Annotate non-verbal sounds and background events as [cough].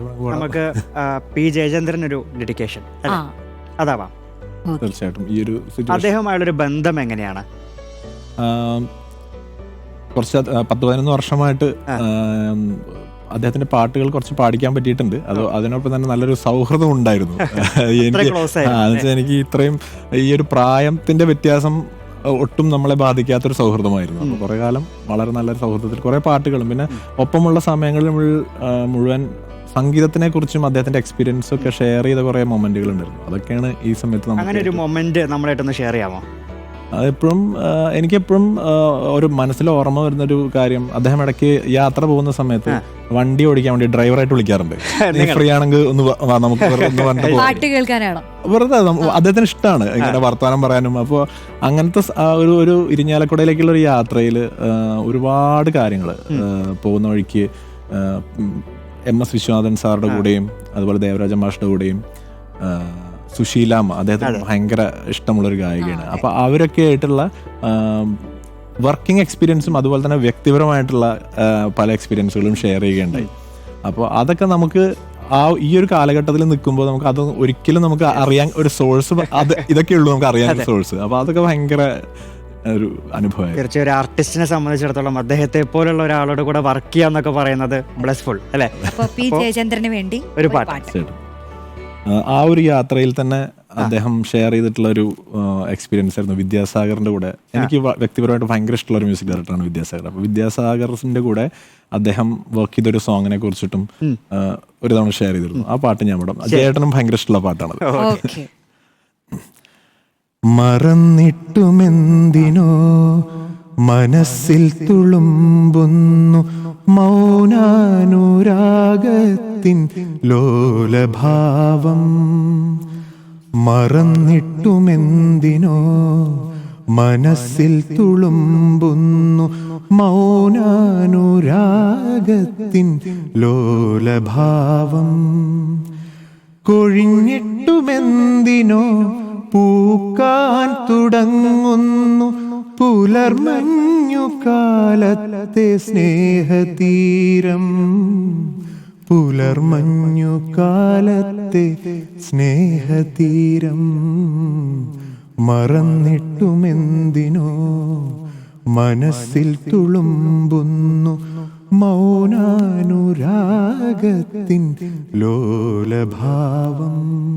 നമുക്ക് പി ജയചന്ദ്രൻ ഒരു ഡെഡിക്കേഷൻ അതാവാം. തീർച്ചയായിട്ടും. ഈ ഒരു സിറ്റുവേഷൻ അദ്ദേഹമായുള്ളൊരു ബന്ധം എങ്ങനെയാണ്? കുറച്ച് പത്ത് പതിനൊന്ന് വർഷമായിട്ട് അദ്ദേഹത്തിന്റെ പാട്ടുകൾ കുറച്ച് പാടിക്കാൻ പറ്റിയിട്ടുണ്ട്. അത് അതിനൊപ്പം തന്നെ നല്ലൊരു സൗഹൃദം ഉണ്ടായിരുന്നു. [laughs] എനിക്ക് എനിക്ക് ഇത്രയും ഈ ഒരു പ്രായത്തിന്റെ വ്യത്യാസം ഒട്ടും നമ്മളെ ബാധിക്കാത്തൊരു സൗഹൃദമായിരുന്നു. അപ്പോൾ കുറെ കാലം വളരെ നല്ലൊരു സൗഹൃദത്തിൽ കുറെ പാട്ടുകളും പിന്നെ ഒപ്പമുള്ള സമയങ്ങളിൽ മുഴുവൻ സംഗീതത്തിനെ കുറിച്ചും അദ്ദേഹത്തിന്റെ എക്സ്പീരിയൻസ് ഒക്കെ ഷെയർ ചെയ്ത കുറെ മൊമെന്റുകൾ ഉണ്ടായിരുന്നു അതൊക്കെയാണ് ഈ സമയത്ത് അങ്ങനെ ഒരു മൊമെന്റ് നമ്മളായിട്ടൊന്ന് ഷെയർ ചെയ്യാമോ? അതെപ്പോഴും എനിക്കെപ്പോഴും ഒരു മനസ്സിൽ ഓർമ്മ വരുന്ന ഒരു കാര്യം അദ്ദേഹം ഇടയ്ക്ക് യാത്ര പോകുന്ന സമയത്ത് വണ്ടി ഓടിക്കാൻ വേണ്ടി ഡ്രൈവറായിട്ട് വിളിക്കാറുണ്ട്. [laughs] നീ ഫ്രീ ആണെങ്കിൽ ഒന്ന് നമുക്ക് വെറുതെ ഒന്ന്. [laughs] പാട്ട് കേൾക്കാനാണോ? വെറുതെ അദ്ദേഹത്തിന് ഇഷ്ടമാണ് ഇങ്ങനെ വർത്തമാനം പറയാനും. അപ്പോൾ അങ്ങനത്തെ ഒരു ഒരു ഇരിഞ്ഞാലക്കുടയിലേക്കുള്ള ഒരു യാത്രയിൽ ഒരുപാട് കാര്യങ്ങൾ പോകുന്ന വഴിക്ക് എം എസ് വിശ്വനാഥൻ സാറുടെ കൂടെയും അതുപോലെ ദേവരാജ മാഷിന്റെ കൂടെയും സുശീലാമ സുശീലാമ്മ അദ്ദേഹത്തിന് ഭയങ്കര ഇഷ്ടമുള്ള ഒരു ഗായികയാണ് അപ്പൊ അവരൊക്കെ ആയിട്ടുള്ള വർക്കിംഗ് എക്സ്പീരിയൻസും അതുപോലെ തന്നെ വ്യക്തിപരമായിട്ടുള്ള പല എക്സ്പീരിയൻസുകളും ഷെയർ ചെയ്യുകയുണ്ടായി. അപ്പോൾ അതൊക്കെ നമുക്ക് ആ ഈ ഒരു കാലഘട്ടത്തിൽ നിൽക്കുമ്പോൾ നമുക്ക് അത് ഒരിക്കലും നമുക്ക് അറിയാൻ ഒരു സോഴ്സ് അത് ഇതൊക്കെ ഉള്ളൂ നമുക്ക് അറിയാൻ സോഴ്സ് അപ്പോൾ അതൊക്കെ ഭയങ്കര ഒരു അനുഭവം തീർച്ചയായും ഒരു ആർട്ടിസ്റ്റിനെ സംബന്ധിച്ചിടത്തോളം അദ്ദേഹത്തെ പോലുള്ള ഒരാളോട് കൂടെ വർക്ക് ചെയ്യാന്നൊക്കെ പറയുന്നത് ബ്ലസ്ഫുൾ അല്ലെ? പി. ജയചന്ദ്രന് വേണ്ടി ഒരു പാട്ട്. ആ, ഒരു യാത്രയിൽ തന്നെ അദ്ദേഹം ഷെയർ ചെയ്തിട്ടുള്ള ഒരു എക്സ്പീരിയൻസ് ആയിരുന്നു വിദ്യാസാഗറിന്റെ കൂടെ. എനിക്ക് വ്യക്തിപരമായിട്ട് ഭയങ്കര ഇഷ്ടമുള്ള ഒരു മ്യൂസിക് ഡയറക്ടറാണ് വിദ്യാസാഗർ. അപ്പോൾ വിദ്യാസാഗറിന്റെ കൂടെ അദ്ദേഹം വർക്ക് ചെയ്ത ഒരു സോങ്ങിനെ കുറിച്ചിട്ടും ഒരു തവണ ഷെയർ ചെയ്തിരുന്നു. ആ പാട്ട് ഞാൻ വിടാം ചേട്ടനും ഭയങ്കര ഇഷ്ടമുള്ള പാട്ടാണ് ഓക്കെ. മറന്നിട്ടുമെന്തിനോ മനസ്സിൽ തുളുമ്പുന്നു മൗനാനുരാഗത്തിൻ ലോലഭാവം. മറന്നിട്ടുമെന്തിനോ മനസ്സിൽ തുളുമ്പുന്നു മൗനാനുരാഗത്തിൻ ലോലഭാവം. കൊഴിഞ്ഞിട്ടുമെന്തിനോ പൂക്കാൻ തുടങ്ങുന്നു. പുലർമഞ്ഞു കാലത്തെ സ്നേഹതീരം. പുലർമഞ്ഞു കാലത്തെ സ്നേഹതീരം. മറന്നിട്ടുമെന്തിനോ മനസ്സിൽ തുളുമ്പുന്നു. മൗനാനുരാഗത്തിൻ ലോലഭാവം.